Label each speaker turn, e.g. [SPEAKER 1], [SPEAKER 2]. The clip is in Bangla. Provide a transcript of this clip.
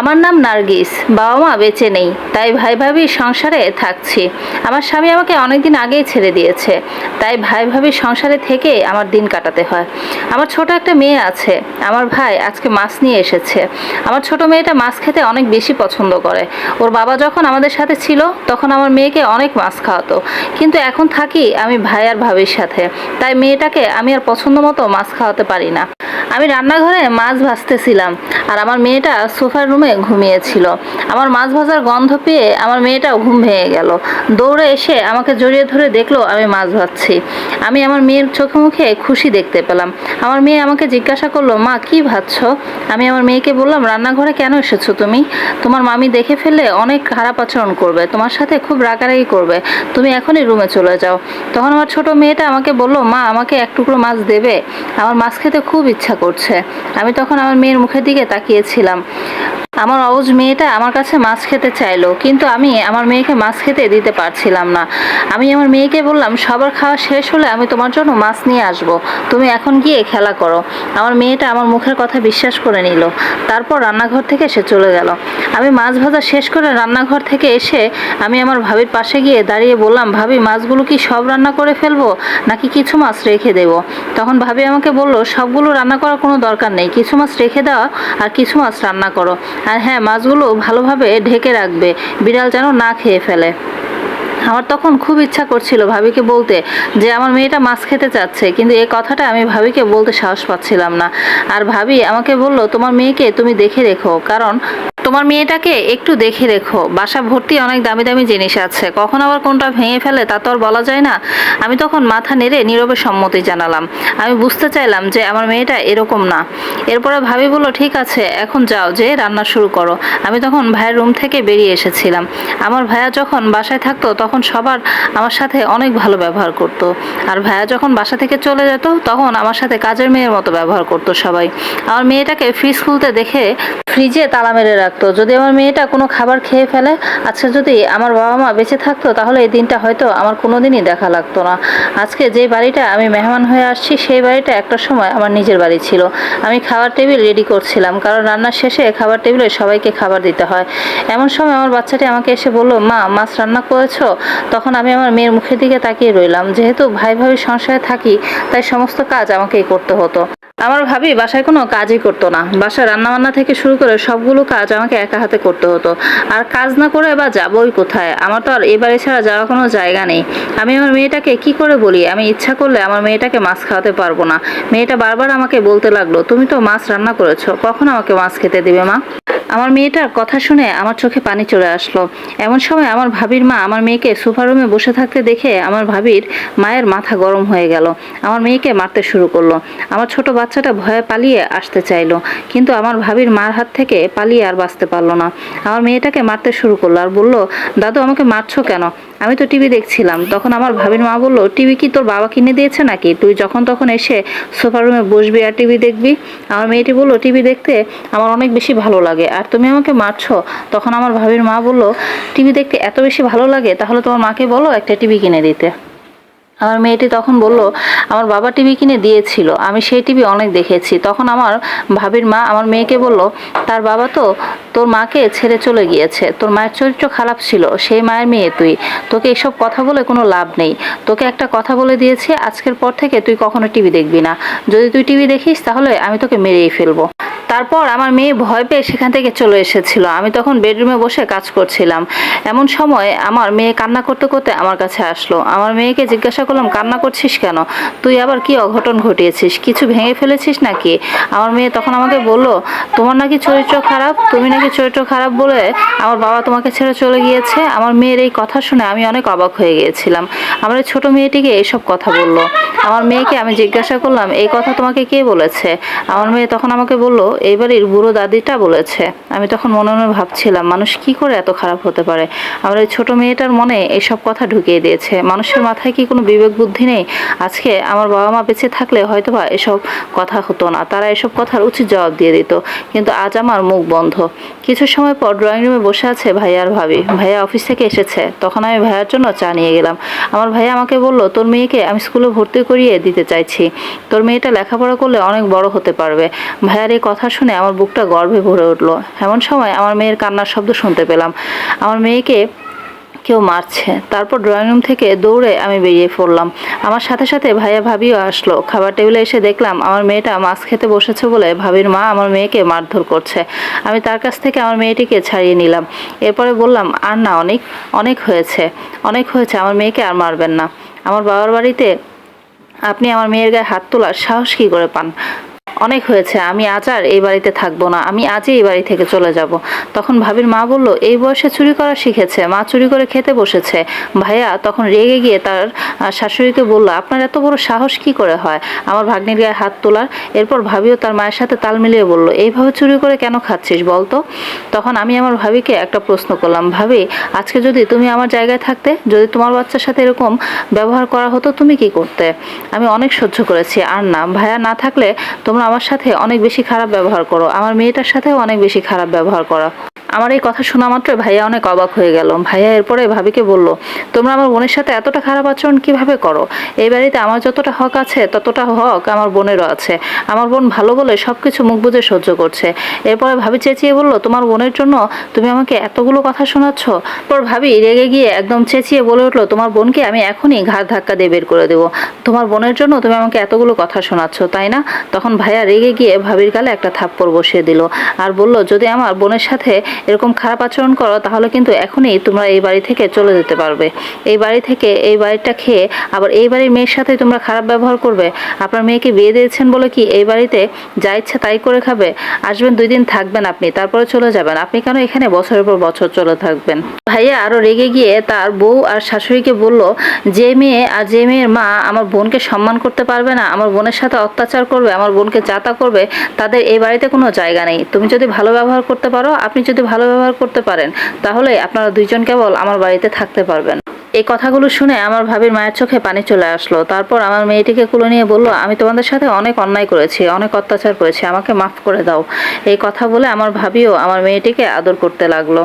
[SPEAKER 1] আমার নাম নার্গিস বাবা মা বেঁচে নেই, তাই ভাই ভাবির সংসারে থাকছি। আমার স্বামী আমাকে অনেকদিন আগেই ছেড়ে দিয়েছে, তাই ভাই ভাবির সংসারে থেকে আমার দিন কাটাতে হয়। আমার ছোট একটা মেয়ে আছে, আমার ভাই আজকে মাছ নিয়ে এসেছে। আমার ছোট মেয়েটা মাছ খেতে অনেক বেশি পছন্দ করে। ওর বাবা যখন আমাদের সাথে ছিল, তখন আমার মেয়েকে অনেক মাছ খাওয়াতো। কিন্তু এখন থাকি আমি ভাই আর ভাবির সাথে, তাই মেয়েটাকে আমি আর পছন্দ মতো মাছ খাওয়াতে পারি না। আমি রান্নাঘরে মাছ ভাজতেছিলাম, আর আমার মেয়েটা সোফার রুমে ঘুমিয়েছিল। আমার মাছ ভাজার গন্ধ পেয়ে আমার মেয়েটাও ঘুম ভেঙে গেল। দৌড়ে এসে আমাকে জড়িয়ে ধরে দেখল আমি মাছ ভাজছি। আমি আমার মেয়ের চোখে মুখে খুশি দেখতে পেলাম। আমার মেয়ে আমাকে জিজ্ঞাসা করল, মা, কি ভাজছ? আমি আমার মেয়েকে বললাম, রান্নাঘরে কেন এসেছ তুমি? তোমার মামি দেখে ফেললে অনেক খারাপ আচরণ করবে। তোমার সাথে খুব রাগারাগি করবে। তুমি এখনই রুমে চলে যাও। তখন আমার ছোট মেয়েটা আমাকে বলল, মা, আমাকে এক টুকরো মাছ দেবে। আমার মাছ খেতে খুব ইচ্ছা করছে। আমি তখন আমার মেয়ের মুখের দিকে তাকিয়েছিলাম। আমার অবুজ মেয়েটা আমার কাছে মাছ খেতে চাইলো, কিন্তু আমি আমার মেয়েকে মাছ খেতে দিতে পারছিলাম না। আমি আমার মেয়েকে বললাম, সবার খাওয়া শেষ হলে আমি তোমার জন্য মাছ নিয়ে আসব। তুমি এখন গিয়ে খেলা করো। আমার মেয়েটা আমার মুখের কথা বিশ্বাস করে নিল। তারপর রান্নাঘর থেকে সে চলে গেল। আমি মাছ ভাজা শেষ করে রান্নাঘর থেকে এসে আমি আমার ভাবির পাশে গিয়ে দাঁড়িয়ে বললাম, ভাবি, মাছগুলো কি সব রান্না করে ফেলব নাকি কিছু মাছ রেখে দেব? তখন ভাবি আমাকে বলল, সবগুলো রান্না করার কোনো দরকার নেই। কিছু মাছ রেখে দাও আর কিছু মাছ রান্না করো। আর হ্যাঁ মাছগুলো ভালোভাবে ঢেকে রাখবে, বিড়াল যেন না খেয়ে ফেলে। আমার তখন খুব ইচ্ছা করছিল ভাবিকে বলতে যে, আমার মেয়েটা মাছ খেতে চাচ্ছে, কিন্তু এই কথাটা আমি ভাবিকে বলতে সাহস পাচ্ছিলাম না। আর ভাবি আমাকে বলল, তোমার মেয়েকে তুমি দেখে রেখো, কারণ তোমার মেয়েটাকে একটু দেখে রেখো। বাসা ভর্তি অনেক দামি দামি জিনিস আছে। কখন আবার কোনটা ভেঙে ফেলে তা তো আর বলা যায় না। আমি তখন মাথা নেড়ে নীরবে সম্মতি জানালাম। আমি বুঝতে চাইলাম যে আমার মেয়েটা এরকম না। এরপরে ভাবি বলল, ঠিক আছে, এখন যাও যে রান্না শুরু করো। আমি তখন ভাইয়ের রুম থেকে বেরিয়ে এসেছিলাম। আমার ভাইয়া যখন বাসায় থাকতো, তখন সবার আমার সাথে অনেক ভালো ব্যবহার করত। আর ভাইয়া যখন বাসা থেকে চলে যেত, তখন আমার সাথে কাজের মেয়ের মতো ব্যবহার করতো সবাই। আমার মেয়েটাকে ফ্রিজ খুলতে দেখে ফ্রিজে তালা মেরে রাখতো যদি আমার মেয়েটা কোনো খাবার খেয়ে ফেলে আচ্ছা যদি আমার বাবা মা বেঁচে থাকতো, তাহলে এই দিনটা হয়তো আমার কোনো দিনই দেখা লাগতো না। আজকে যে বাড়িটা আমি মেহমান হয়ে আসছি, সেই বাড়িটা একটা সময় আমার নিজের বাড়ি ছিল। আমি খাবার টেবিল রেডি করছিলাম, কারণ রান্নার শেষে খাবার টেবিলে সবাইকে খাবার দিতে হয়। এমন সময় আমার বাচ্চাটি আমাকে এসে বলল, মা, মাছ রান্না করেছ? তখন আমি আমার মেয়ের মুখের দিকে তাকিয়ে রইলাম। যেহেতু ভাই ভাবি সংসারে থাকি, তাই সমস্ত কাজ আমাকেই করতে হতো। আমার ভাবি বাসায় কোনো কাজই করতো না। বাসায় রান্নাবান্না থেকে শুরু করে সবগুলো কাজ আমাকে একা হাতে করতে হতো। আর কাজ না করে বা যাবই কোথায়? আমার তো আর এ বাড়ি ছাড়া যাওয়ার কোনো জায়গা নেই। আমি আমার মেয়েটাকে কি করে বলি? আমি ইচ্ছা করলে আমার মেয়েটাকে মাছ খাওয়াতে পারব না। মেয়েটা বারবার আমাকে বলতে লাগল, তুমি তো মাছ রান্না করেছ, কখন আমাকে মাছ খেতে দেবে মা? আমার মেয়েটার কথা শুনে আমার চোখে পানি চলে আসলো। এমন সময় আমার ভাবির মা আমার মেয়েকে সোফা রুমে বসে থাকতে দেখে আমার ভাবির মায়ের মাথা গরম হয়ে গেল। আমার মেয়েকে মারতে শুরু করল। আমার ছোট বাচ্চাটা ভয়ে পালিয়ে আসতে চাইলো, কিন্তু আমার ভাবির মার হাত থেকে পালিয়ে আর বাঁচতে পারল না। আমার মেয়েটাকে মারতে শুরু করল আর বলল, দাদু, আমাকে মারছো কেন? আমি তো টিভি দেখছিলাম। তখন আমার ভাবির মা বলল, টিভি কি তোর বাবা কিনে দিয়েছে নাকি? তুই যখন তখন এসে সোফা রুমে বসবি আর টিভি দেখবি? আমার মেয়েটি বলল, টিভি দেখতে আমার অনেক বেশি ভালো লাগে। আর তুমি আমাকে মারছো। তখন আমার ভাবির মা বলল, টিভি দেখতে এত বেশি ভালো লাগে, তাহলে তোমার মাকে বলো একটা টিভি কিনে দিতে। আমার মেয়েটি তখন বলল, আমার বাবা টিভি কিনে দিয়েছিল, আমি সেই টিভি অনেক দেখেছি। তখন আমার ভাবির মা আমার মেয়েকে বলল, তার বাবা তো তোর মাকে ছেড়ে চলে গিয়েছে, তোর মায়ের চরিত্র খারাপ ছিল, সেই মায়ের মেয়ে তুই। তোকে এসব কথা বলে কোনো লাভ নেই। তোকে একটা কথা বলে দিয়েছি, আজকের পর থেকে তুই কখনো টিভি দেখবি না। যদি তুই টিভি দেখিস, তাহলে আমি তোকে মেরেই ফেলব। তারপর আমার মেয়ে ভয় পেয়ে সেখান থেকে চলে এসেছিল। আমি তখন বেডরুমে বসে কাজ করছিলাম। এমন সময় আমার মেয়ে কান্না করতে করতে আমার কাছে আসলো। আমার মেয়েকে জিজ্ঞাসা করলাম, কান্না করছিস কেন? তুই আবার কি অঘটন ঘটিয়েছিস? কিছু ভেঙে ফেলেছিস নাকি? আমার মেয়ে তখন আমাকে বলল, তোমার নাকি চরিত্র খারাপ? তুমি নাকি চরিত্র খারাপ বলে আমার বাবা তোমাকে ছেড়ে চলে গিয়েছে? আমার মেয়ের এই কথা শুনে আমি অনেক অবাক হয়ে গিয়েছিলাম। আমার ছোট মেয়েটিকে এইসব কথা বলল। আমার মেয়েকে আমি জিজ্ঞাসা করলাম, এই কথা তোমাকে কে বলেছে? আমার মেয়ে তখন আমাকে বলল এই বাড়ির বুড়ো দাদিটা বলেছে। আমি তখন মনে মনে ভাবছিলাম, মানুষ কি করে এত খারাপ হতে পারে? আমার এই ছোটো মেয়েটার মনে এইসব কথা ঢুকিয়ে দিয়েছে। মানুষের মাথায় কি কোনো বিবেক বুদ্ধি নেই? আজকে আমার বাবা মা বেঁচে থাকলে হয়তো বা এসব কথা হতো না। তারা এসব কথার উচিত জবাব দিয়ে দিত। কিন্তু আজ আমার মুখ বন্ধ। কিছু সময় পর ড্রয়িং রুমে বসে আছে ভাইয়ার ভাবি। ভাইয়া অফিস থেকে এসেছে। তখন আমি ভাইয়ার জন্য চা নিয়ে গেলাম। আমার ভাইয়া আমাকে বলল, তোর মেয়েকে আমি স্কুলে ভর্তি করিয়ে দিতে চাইছি। তোর মেয়েটা লেখাপড়া করলে অনেক বড় হতে পারবে। ভাইয়ার এই কথা কথা শুনে আমার বুকটা গর্ভে ভরে উঠল। এমন সময় আমার মেয়ের কান্নার শব্দ শুনতে পেলাম। আমার মেয়েকে কেউ মারছে। তারপর ড্রয়িং রুম থেকে দৌড়ে আমি বেরিয়ে পড়লাম। আমার সাথে সাথে ভাইয়া ভাবিও আসলো। খাবার টেবিলে এসে দেখলাম আমার মেয়েটা মাছ খেতে বসেছে বলে ভাবির মা আমার মেয়েকে মারধর করছে। আমি তার কাছ থেকে আমার মেয়েটিকে ছাড়িয়ে নিলাম। এরপরে বললাম, আর না, অনেক অনেক হয়েছে। অনেক হয়েছে, আমার মেয়েকে আর মারবেন না। আমার বাবার বাড়িতে আপনি আমার মেয়ের গায়ে হাত তোলার সাহস কী করে পান? অনেক হয়েছে, আমি আজ আর এই বাড়িতে থাকব না, আমি আজই এই বাড়ি থেকে চলে যাব। তখন ভাবির মা বলল, এই বয়সে চুরি করা শিখেছে, মা চুরি করে খেতে বসেছে। ভাইয়া তখন রেগে গিয়ে তার শাশুড়িকে বলল, আপনার এত বড় সাহস কি করে হয়? আমার ভাগ্নির গায়ে হাত তোলার। এরপর ভাবিও তার মায়ের সাথে তাল মিলিয়ে বলল, এইভাবে চুরি করে কেন খাচ্ছিস বলতো? তখন আমি আমার ভাবিকে একটা প্রশ্ন করলাম, ভাবি, আজকে যদি তুমি আমার জায়গায় থাকতে, যদি তোমার বাচ্চার সাথে এরকম ব্যবহার করা হতো, তুমি কি করতে? আমি অনেক সহ্য করেছি, আর না, ভাইয়া না থাকলে তোমরা আমার সাথে অনেক বেশি খারাপ ব্যবহার করো। আমার মেয়েটার সাথেও অনেক বেশি খারাপ ব্যবহার করো। আমার এই কথা শোনা মাত্র ভাইয়া অনেক অবাক হয়ে গেল। ভাইয়া এরপরে ভাবিকে বলল, তোমরা আমার বোনের সাথে এতটা খারাপ আচরণ কীভাবে করো? এই বাড়িতে আমার যতটা হক আছে, ততটা হক আমার বোনেরও আছে। আমার বোন ভালো বলে সব কিছু মুখ বুঝে সহ্য করছে। এরপরে ভাবি চেঁচিয়ে বলল, তোমার বোনের জন্য তুমি আমাকে এতগুলো কথা শোনাচ্ছ? পর ভাবি রেগে গিয়ে একদম চেঁচিয়ে বলে উঠল, তোমার বোনকে আমি এখনই ঘাড় ধাক্কা দিয়ে বের করে দেবো। তোমার বোনের জন্য তুমি আমাকে এতগুলো কথা শোনাচ্ছ, তাই না? তখন ভাইয়া রেগে গিয়ে ভাবির গালে একটা থাপ্পড় বসিয়ে দিল আর বলল, যদি আমার বোনের সাথে এরকম খারাপ আচরণ করো, তাহলে কিন্তু এখনই তোমরা এই বাড়ি থেকে চলে যেতে পারবে। এই বাড়ি থেকে এই বাড়িটা খেয়ে আবার এই বাড়ির মেয়ের সাথে তোমরা খারাপ ব্যবহার করবে। আপনার মেয়েকে বিয়ে দিয়েছেন বলে কি এই বাড়িতে যা ইচ্ছা তাই করে খাবে? আসবেন, দুই দিন থাকবেন আপনি, তারপরে চলে যাবেন। আপনি কেন এখানে বছরের পর বছর চলে থাকবেন? ভাইয়া আরও রেগে গিয়ে তার বউ আর শাশুড়িকে বলল, যে মেয়ে আর যে মেয়ের মা আমার বোনকে সম্মান করতে পারবে না, আমার বোনের সাথে অত্যাচার করবে, আমার বোনকে যাতা করবে, তাদের এই বাড়িতে কোনো জায়গা নেই। তুমি যদি ভালো ব্যবহার করতে পারো, আপনি যদি ভালো ব্যবহার করতে পারেন, তাহলে আপনারা দুইজন কেবল আমার বাড়িতে থাকতে পারবেন। এই কথাগুলো শুনে আমার ভাবির মায়ের চোখে পানি চলে আসলো। তারপর আমার মেয়েটিকে কুলে নিয়ে বলল, আমি তোমাদের সাথে অনেক অন্যায় করেছি, অনেক অত্যাচার করেছি, আমাকে মাফ করে দাও। এই কথা বলে আমার ভাবিও আমার মেয়েটিকে আদর করতে লাগল।